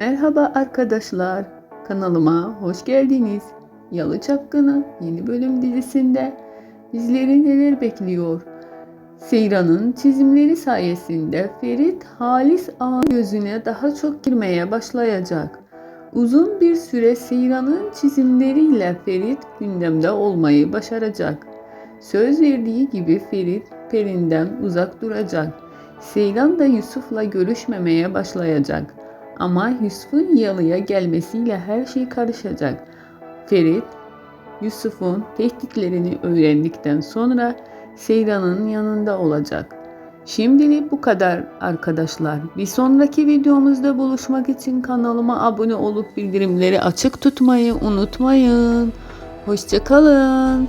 Merhaba arkadaşlar, kanalıma hoş geldiniz. Yalı Çapkını yeni bölüm dizisinde bizleri neler bekliyor? Seyran'ın çizimleri sayesinde Ferit Halis Ağa'nın gözüne daha çok girmeye başlayacak. Uzun bir süre Seyran'ın çizimleriyle Ferit gündemde olmayı başaracak. Söz verdiği gibi Ferit Perin'den uzak duracak. Seyran da Yusuf'la görüşmemeye başlayacak. Ama Yusuf'un yalıya gelmesiyle her şey karışacak. Ferit, Yusuf'un tehditlerini öğrendikten sonra Seyran'ın yanında olacak. Şimdilik bu kadar arkadaşlar. Bir sonraki videomuzda buluşmak için kanalıma abone olup bildirimleri açık tutmayı unutmayın. Hoşçakalın.